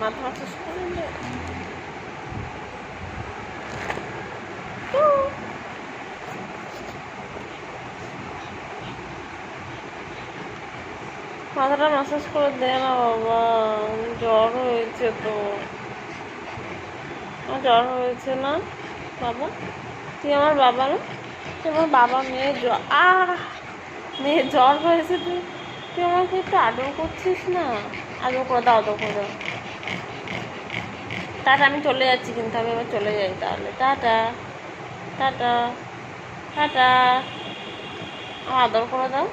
মাথা মাথা মাথাটা মাসাজ করে দে না বাবা জ্বর হয়েছে তো। আমার জ্বর হয়েছে না? বাবা, তুই আমার বাবা না? তুই আমার বাবা, মেয়ে জ্বর আহ, মেয়ে জ্বর হয়েছে তুই তুই আমাকে একটু আদর করছিস না? আদর করে দাও, আদর করে দাও। টাটা, আমি চলে যাচ্ছি কিন্তু, আমি এবার চলে যাই তাহলে। Tata tata tata. আদর করে দাও।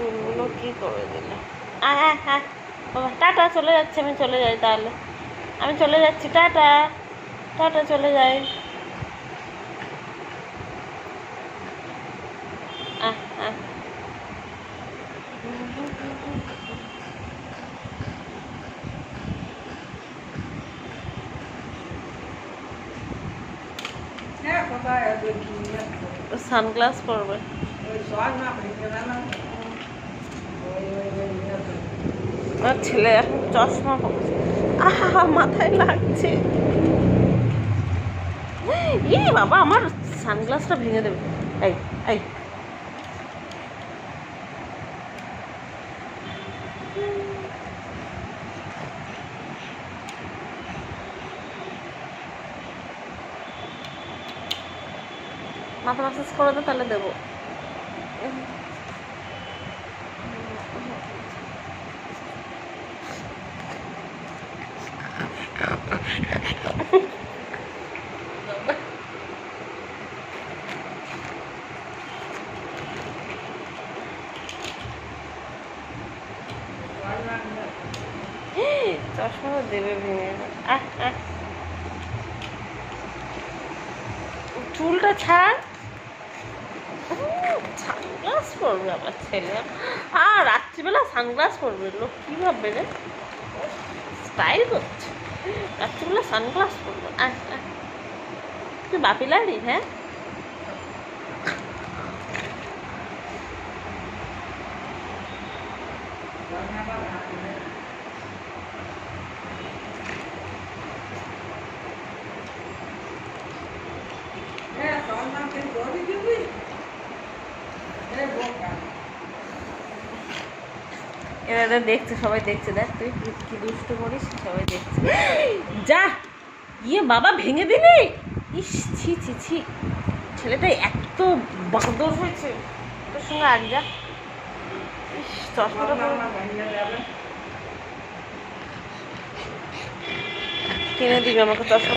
চুলগুলো কি করে দিল? হ্যাঁ হ্যাঁ টাটা চলে যাচ্ছে আমি চলে যাই তাহলে। আমি চলে যাচ্ছি টাটা। টাটা চলে যাই। হ্যাঁ সানগ্লাস পরবে। আমার ছেলে এখন চশমা পরছে। আহা, মাথায় লাগছে। এই বাবা, আমার সানগ্লাসটা ভেঙে দেবে। এই এই। মাথা মাসাজ করে দে, তাহলে দেবো। চশমা দেবে ভেঙে। আহ আহ। চুলটা ছাড়। সানগ্লাস পরবে আমার ছেলে। আর রাত্রিবেলা সানগ্লাস পরবে। লোক কী ভাববে রে। স্টাইল করছে। রাত্রিবেলা সানগ্লাস পরবে। তুই বাপিলারি হ্যাঁ? এরা দেখছে, সবাই দেখছে। দেখ, তুই কি কি দুষ্ট করিস, সবাই দেখছে। যা! ইয়ে বাবা, ভেঙে দিলি? ইস, ছি ছি ছি। ছেলেটা এত বাঁদর হয়েছে। তোর সঙ্গে আগ যা। ইস, চশমাটা কিনে দিবি আমাকে চশমা।